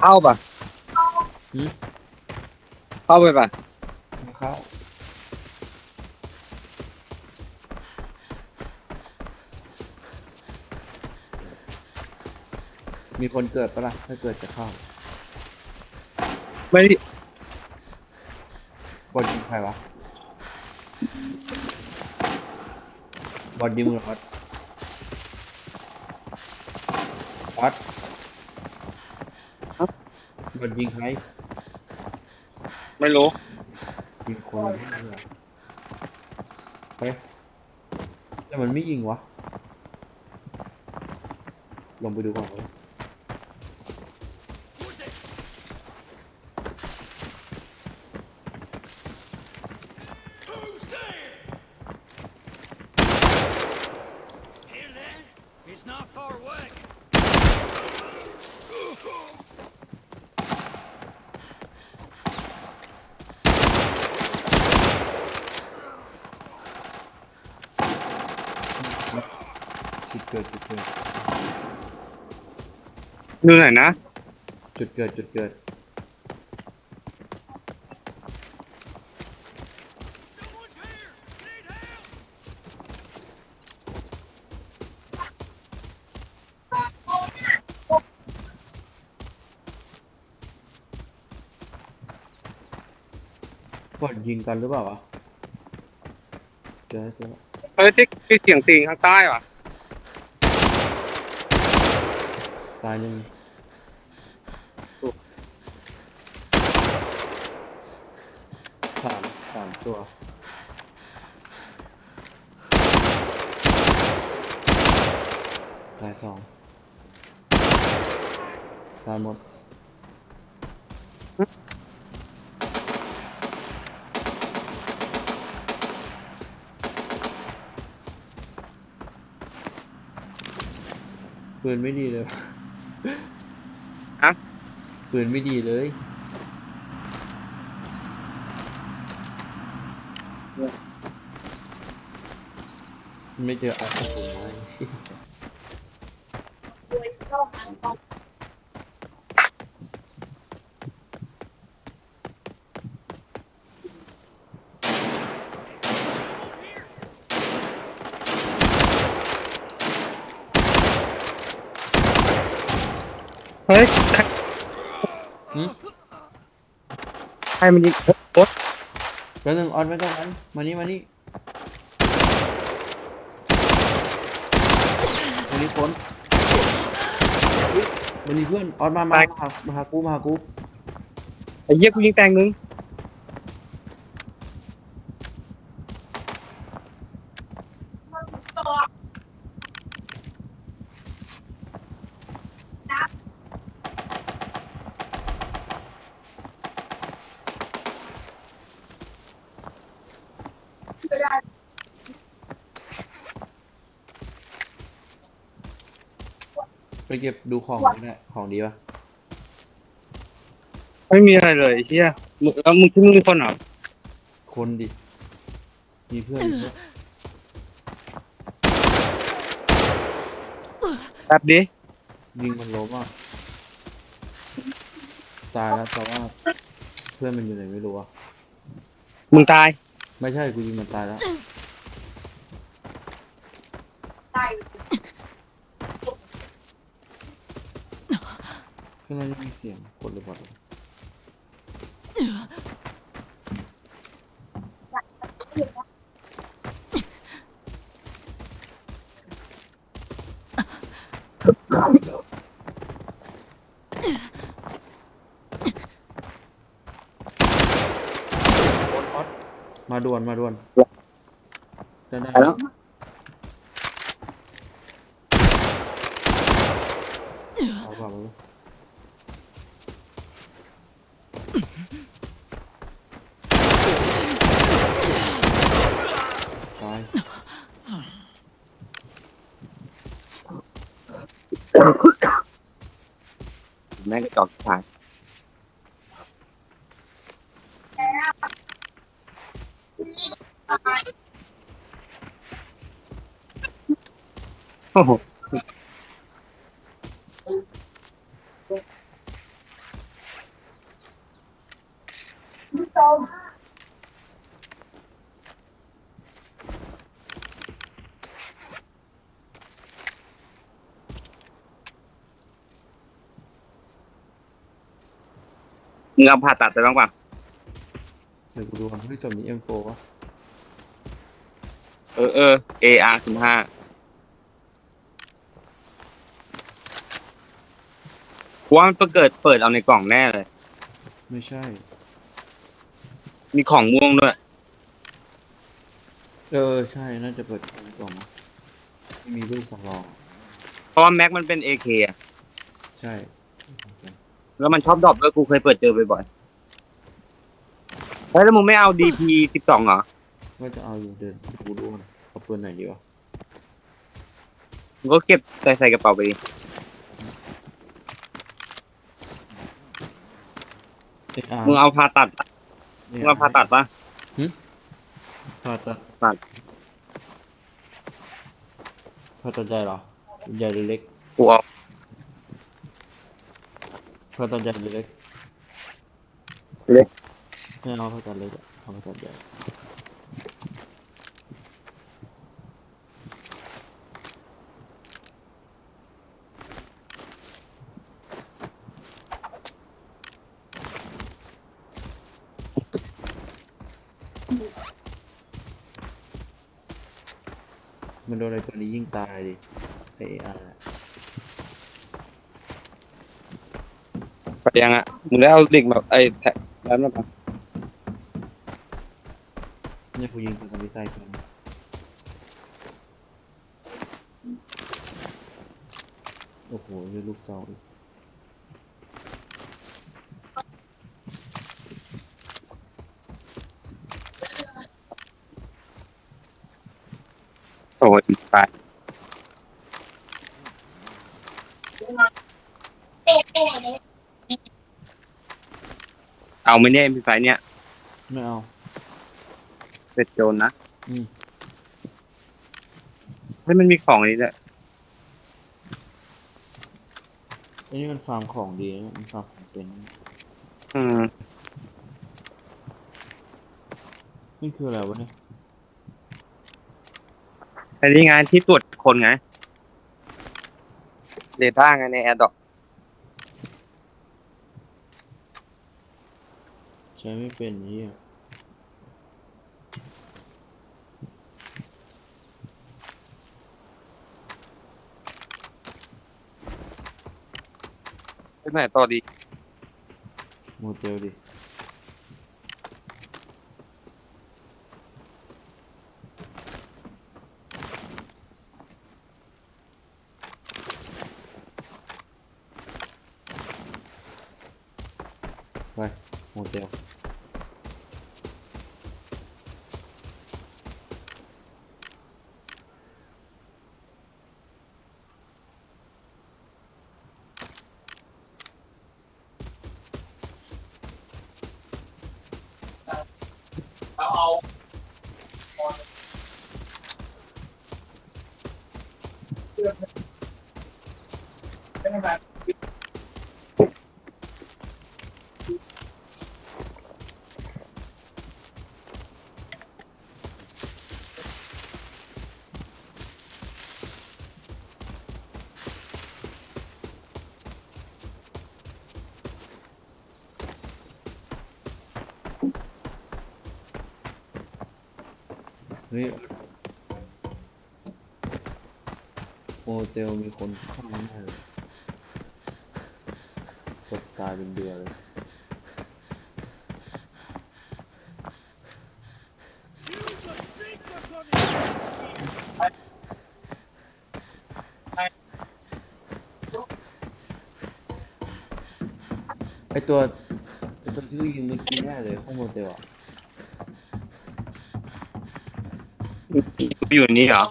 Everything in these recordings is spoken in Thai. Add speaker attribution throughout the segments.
Speaker 1: เข้าป่ะ
Speaker 2: หืม
Speaker 1: เข้าไปป่ะ
Speaker 2: ไม่เข้ามีคนเกิดปะล่ะ ถ้าเกิดจะเข้า
Speaker 1: ไม่ได้
Speaker 2: บอลยิง ใครวะ บอลยิงมึงเหรอวัดวัดบอลยิงใคร
Speaker 1: ไม่รู้
Speaker 2: ยิงคนไม่เหรอเฮ้ยแต่มันไม่ยิงวะ ลงไปดูก่อนเลย
Speaker 3: He's not far away.
Speaker 2: จุดเกิดจุดเกิด
Speaker 1: ดูหน่อยนะ
Speaker 2: จุดเกิดจุดเกิด
Speaker 3: Someone's here! Need help!
Speaker 2: บอล ยิงกันหรือเปล่าวะเจอแล้วเจอแล้ว
Speaker 1: เฮ้ยที่ที่เสียงตีนข้างใต้ว่ะ
Speaker 2: ตายหนึ่งสามสามตัวตายสองตายหมด ปืนไม่ดีเลย
Speaker 1: ฮะ
Speaker 2: ปืนไม่ดีเลย ไม่เจออาวุธปืนไว้
Speaker 1: เฮ้ยใคร
Speaker 2: หืม
Speaker 1: ใครมันยิงโอ๊ย
Speaker 2: แล้วหนึ่งออนไม่ต้องอันมานี่มานี่มานี่คนอุ๊ยมานี่เพื่อนออนมามามาหามาหากูมาหากู
Speaker 1: ไอ้เหี้ยกูยิงแตงนึง
Speaker 2: ไปเก็บดูของก็ได้ของดีปะ
Speaker 1: ไม่มีอะไรเลยไอ้เหี้ยมึงแล้วมึงคิดมึงมีคนเหรอ
Speaker 2: คนดิ มีเพื่อนอยู่ด้วย
Speaker 1: แบบดิ
Speaker 2: ยิงมันล้มอะ ตายแล้วแต่ว่าเพื่อนมันอยู่ไหนไม่รู้อะ
Speaker 1: มึงตาย
Speaker 2: ไม่ใช่กูยิงมันตายแล้ว ข้างในยังมีเสียงคนหรือเปล่ามาด่วนมาด่วนจะได้
Speaker 1: ไปแล้ว
Speaker 2: of time. Oh. มึ
Speaker 1: งเอาผ่าตัดไปบ้างป่ะ
Speaker 2: เดี๋ยวกูดูก่อนเฮ้ยจบนี้ M4 วะ
Speaker 1: เออเออ AR สิบห้าว่ามันเกิดเปิดเอาในกล่องแน่เลย
Speaker 2: ไม่ใช่
Speaker 1: มีของม่วงด้วย
Speaker 2: เออใช่น่าจะเปิดในกล่องมั้งไม่มีลูกสำรอง
Speaker 1: เพราะว่าแม็กมันเป็น AK อะ
Speaker 2: ใช่
Speaker 1: แล้วมันชอบดรอปด้วยกูเคยเปิดเจอบ่อยๆเฮ้ยแล้วมึงไม่เอา DP สิบสองเหรอ
Speaker 2: ว่าจะเอาอยู่เดินกูดูก่อนเอาปืนไหนดีวะ
Speaker 1: มึงก็เก็บใส่ใส่กระเป๋าไปดิ
Speaker 2: เอ็อาร์
Speaker 1: มึงเอาผ่าตัดปะมึงเอาผ่าตัดปะ
Speaker 2: ผ่าตัด
Speaker 1: ตัด
Speaker 2: ผ่าตัดใหญ่เหรอใหญ่หรือเล็ก
Speaker 1: กูเอา
Speaker 2: ผ่าตัดใหญ่หรือเล็ก
Speaker 1: เล็ก
Speaker 2: ไม่เอาผ่าตัดเล็กอะเอาผ่าตัดใหญ่มันโดนอะไรตัวนี้ยิ่งตายดิไอเออาร์
Speaker 1: ไปยังอะมึงได้เอาดิ่งแบบไอ้แท็กแล้วนะปะ
Speaker 2: เนี่ยกูยิงตัวกันที่ใต้กันโอ้โหเลือดลูกซองอีก
Speaker 1: โอ้ยไป เอาไหม่เนี่ยมีไฟเนี่ย
Speaker 2: ไม่เอา
Speaker 1: เป็นโจรนะ
Speaker 2: อืม
Speaker 1: เฮ้ยมันมีของอันนี้ด้วย
Speaker 2: อันนี้มันฟาร์มของดีนะมันฟาร์มของเป็น
Speaker 1: อืม
Speaker 2: นี่คืออะไรวะเนี่ย
Speaker 1: อันนี้งานที่ตรวจคนไง เดต้าไงในแอร์ดอก
Speaker 2: ช้ไม่เป็นนี่อะ
Speaker 1: เป็นไหนต่อดี
Speaker 2: โมเตลดิไปโมเตล เฮ้ ยโมเตลมีคนเข้ามาแน่เลยศพตายเป็นเดือนเลยไอตัวไอตัวที่ยิงเมื่อกี้แน่เลยข้างโมเตลอะ
Speaker 1: อยู่นี่เหรอ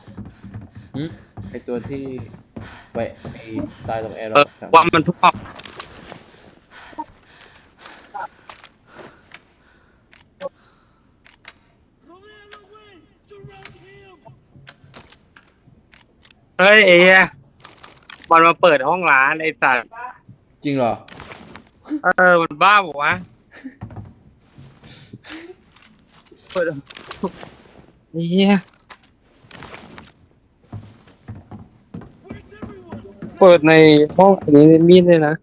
Speaker 2: ไอตัวที่ไปไอตายตรงแอร์ล็
Speaker 1: อ
Speaker 2: กว่า
Speaker 1: มันทุกข์เฮ้ยเอ๋มันมาเปิดห้องร้านไอสัตว์
Speaker 2: จริงเหรอ
Speaker 1: เออ มันบ้าบอกวะเเฮียเปิดในห้องอันนี้มีดเลยนะ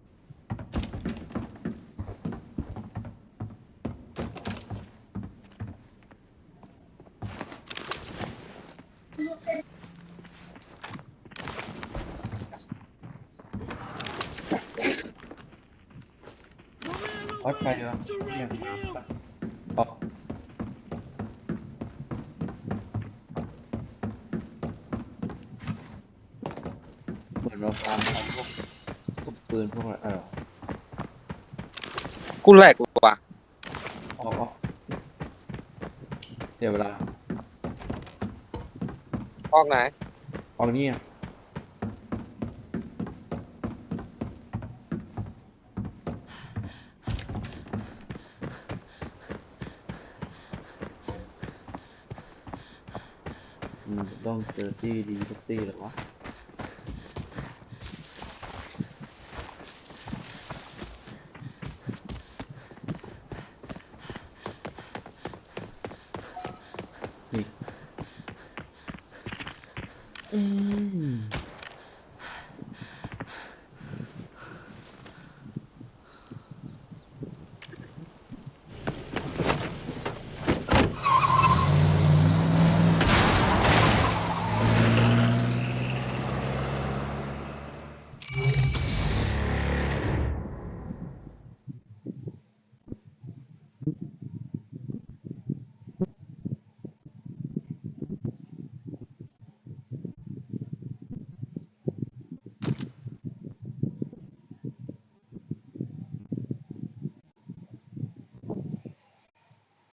Speaker 2: ออดไปดีกว่าเนี่ยออก เหมือนมาฟาร์มเอาพวกพวกปืนพวกอะไรเออ
Speaker 1: กูแหลกว่ะ
Speaker 2: ออกออกเสียเวลา
Speaker 1: ออกไหน
Speaker 2: ออกนี่อะมันต้องเจอที่ดีทุกที่เลยวะ Mm.